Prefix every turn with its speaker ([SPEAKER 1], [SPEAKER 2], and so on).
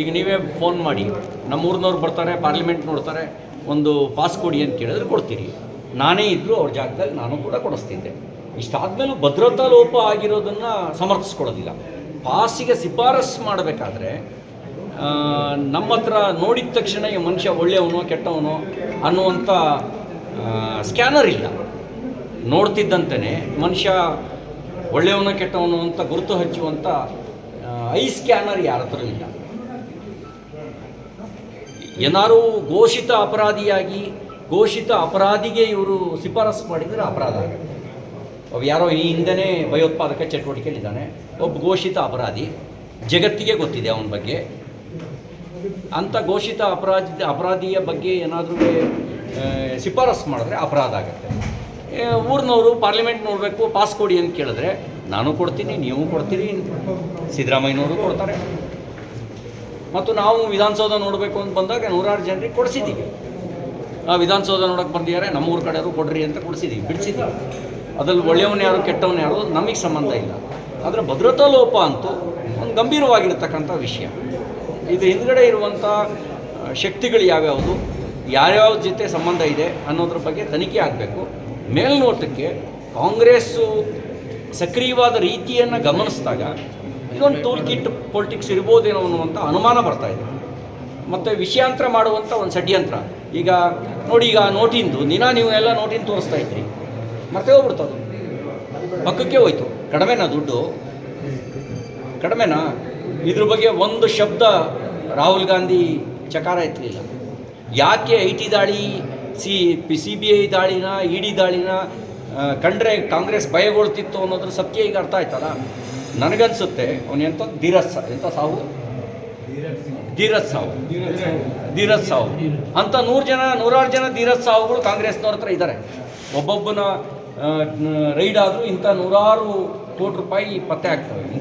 [SPEAKER 1] ಈಗ ನೀವೇ ಫೋನ್ ಮಾಡಿ. ನಮ್ಮ ಊರಿನವ್ರು ಬರ್ತಾರೆ ಪಾರ್ಲಿಮೆಂಟ್ ನೋಡ್ತಾರೆ, ಒಂದು ಪಾಸ್ ಕೊಡಿ ಅಂತ ಕೇಳಿದ್ರೆ ಕೊಡ್ತೀರಿ. ನಾನೇ ಇದ್ದರೂ ಅವ್ರ ಜಾಗದಲ್ಲಿ ನಾನು ಕೂಡ ಕೊಡಿಸ್ತಿದ್ದೆ. ಇಷ್ಟಾದಮೇಲೂ ಭದ್ರತಾ ಲೋಪ ಆಗಿರೋದನ್ನು ಸಮರ್ಥಿಸ್ಕೊಳ್ಳೋದಿಲ್ಲ ಪಾಸಿಗೆ ಶಿಫಾರಸ್ ಮಾಡಬೇಕಾದ್ರೆ ನಮ್ಮ ಹತ್ರ ನೋಡಿದ ತಕ್ಷಣ ಈ ಮನುಷ್ಯ ಒಳ್ಳೆಯವನು, ಕೆಟ್ಟವನು ಅನ್ನುವಂಥ ಸ್ಕ್ಯಾನರ್ ಇಲ್ಲ. ನೋಡ್ತಿದ್ದಂತೆಯೇ ಮನುಷ್ಯ ಒಳ್ಳೆಯವನು, ಕೆಟ್ಟವನು ಅಂತ ಗುರುತು ಹಚ್ಚುವಂಥ ಐ ಸ್ಕ್ಯಾನರ್ ಯಾರ ಹತ್ರ ಇಲ್ಲ. ಏನಾರು ಘೋಷಿತ ಅಪರಾಧಿಯಾಗಿ, ಘೋಷಿತ ಅಪರಾಧಿಗೆ ಇವರು ಶಿಫಾರಸು ಮಾಡಿದರೆ ಅಪರಾಧ. ಆಗುತ್ತೆ ಒಬ್ಬ ಯಾರೋ ಈ ಹಿಂದೆ ಭಯೋತ್ಪಾದಕ ಚಟುವಟಿಕೆಯಲ್ಲಿದ್ದಾನೆ. ಒಬ್ಬ ಘೋಷಿತ ಅಪರಾಧಿ. ಜಗತ್ತಿಗೆ ಗೊತ್ತಿದೆ ಅವನ ಬಗ್ಗೆ. ಅಂಥ ಘೋಷಿತ ಅಪರಾಧಿ, ಅಪರಾಧಿಯ ಬಗ್ಗೆ ಏನಾದರೂ ಶಿಫಾರಸು ಮಾಡಿದ್ರೆ ಅಪರಾಧ ಆಗುತ್ತೆ. ಊರಿನವರು ಪಾರ್ಲಿಮೆಂಟ್ ನೋಡಬೇಕು ಪಾಸ್ ಕೊಡಿ ಅಂತ ಕೇಳಿದ್ರೆ, ನಾನು ಕೊಡ್ತೀನಿ, ನೀವು ಕೊಡ್ತೀರಿ. ಸಿದ್ದರಾಮಯ್ಯನವರು ಕೊಡ್ತಾರೆ. ಮತ್ತು ನಾವು ವಿಧಾನಸೌಧ ನೋಡಬೇಕು ಅಂತ ಬಂದಾಗ ನೂರಾರು ಜನರಿಗೆ ಕೊಡಿಸಿದ್ದೀವಿ. ಆ ವಿಧಾನಸೌಧ ನೋಡೋಕೆ ಬಂದಿದ್ದಾರೆ ನಮ್ಮೂರ ಕಡೆಯವರು ಕೊಡ್ರಿ ಅಂತ ಕೊಡಿಸಿದ್ದೀವಿ, ಬಿಡಿಸಿದ್ದೀವಿ. ಅದ್ರಲ್ಲಿ ಒಳ್ಳೆಯವನು ಯಾರು, ಕೆಟ್ಟವನು ಯಾರು, ನಮಗೆ ಸಂಬಂಧ ಇಲ್ಲ. ಆದರೆ ಭದ್ರತಾ ಲೋಪ ಅಂತೂ ಒಂದು ಗಂಭೀರವಾಗಿರ್ತಕ್ಕಂಥ ವಿಷಯ. ಇದು ಹಿಂದ್ಗಡೆ ಇರುವಂಥ ಶಕ್ತಿಗಳು ಯಾವ್ಯಾವುದು ಯಾರ್ಯಾವ ಜೊತೆ ಸಂಬಂಧ ಇದೆ ಅನ್ನೋದ್ರ ಬಗ್ಗೆ ತನಿಖೆ ಆಗಬೇಕು. ಮೇಲ್ನೋಟಕ್ಕೆ ಕಾಂಗ್ರೆಸ್ಸು ಸಕ್ರಿಯವಾದ ರೀತಿಯನ್ನು ಗಮನಿಸಿದಾಗ ಇದೊಂದು ಟೂಲ್ ಕಿಟ್ ಪೊಲಿಟಿಕ್ಸ್ ಇರ್ಬೋದೇನೋ ಅನ್ನುವಂಥ ಅನುಮಾನ ಬರ್ತಾ ಇದೆ. ಮತ್ತು ವಿಷಯಾಂತರ ಮಾಡುವಂಥ ಒಂದು ಷಡ್ಯಂತ್ರ. ಈಗ ನೋಡಿ, ಈಗ ನೋಟಿಂದು, ದಿನ ನೀವು ಎಲ್ಲ ನೋಟಿನ ತೋರಿಸ್ತಾ ಇದ್ರಿ. ಮತ್ತೆ ಹೋಗ್ಬಿಡ್ತದೆ ಪಕ್ಕಕ್ಕೆ ಹೋಯ್ತು. ಕಡಿಮೆನಾ ದುಡ್ಡು? ಕಡಿಮೆನಾ? ಇದ್ರ ಬಗ್ಗೆ ಒಂದು ಶಬ್ದ ರಾಹುಲ್ ಗಾಂಧಿ ಚಕಾರ ಎತ್ತಲಿಲ್ಲ. ಯಾಕೆ ಐ ಟಿ ದಾಳಿ C, P, C B I ದಾಳಿನ, E D ದಾಳಿನ ಕಂಡ್ರೆ ಕಾಂಗ್ರೆಸ್ ಭಯಗೊಳ್ತಿತ್ತು ಅನ್ನೋದ್ರ ಸತ್ಯ ಈಗ ಅರ್ಥ ಆಯ್ತಲ್ಲ? ನನಗನ್ಸುತ್ತೆ, ಅವನು ಎಂಥ ಧೀರಸ್ ಎಂಥ ಸಾವು? ಧೀರಜ್ ಸಾವು. ಧೀರಜ್ ಸಾವು. ಅಂತ ನೂರು ಜನ, ನೂರಾರು ಜನ ಧೀರಜ್ ಸಾವುಗಳು ಕಾಂಗ್ರೆಸ್ನವ್ರ ಹತ್ರ ಇದ್ದಾರೆ ಒಬ್ಬೊಬ್ಬನ ರೈಡ್ ಆದರೂ ಇಂಥ ನೂರಾರು ಕೋಟಿ ರೂಪಾಯಿ ಪತ್ತೆ ಆಗ್ತವೆ.